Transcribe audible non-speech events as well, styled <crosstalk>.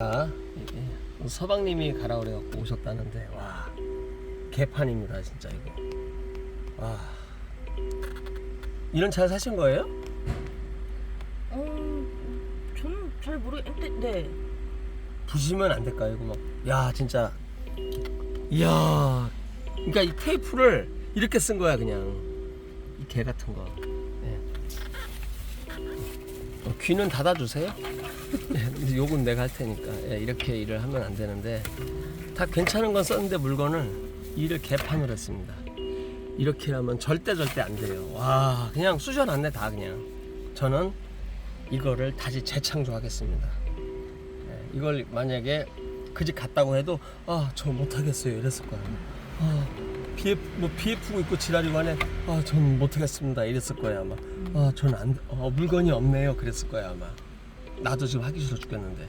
아, 예. 서방님이 가라 그래갖고 오셨다는데 와 개판입니다 진짜 이거 와 이런 차 사신 거예요? 어, 저는 잘 모르겠는데, 네. 부시면 안 될까요 이거 막야 진짜 이야 그러니까 이 테이프를 이렇게 쓴 거야 그냥 이 개 같은 거 예. 어, 귀는 닫아주세요. <laughs> 예, 요건 내가 할 테니까. 예, 이렇게 일을 하면 안 되는데. 다 괜찮은 건 썼는데 물건을 일을 개판으로 했습니다. 이렇게 하면 절대 절대 안 돼요. 와 그냥 쑤셔놨네 다 그냥. 저는 이거를 다시 재창조하겠습니다. 예, 이걸 만약에 그 집 갔다고 해도 아저 못하겠어요. 이랬을 거야 아 BF 뭐 BF고 있고 지랄이고 하네. 아 전 못하겠습니다. 이랬을 거야 아마. 아 전 안 어, 물건이 없네요. 그랬을 거야 아마. 나도 지금 하기 싫어 죽겠는데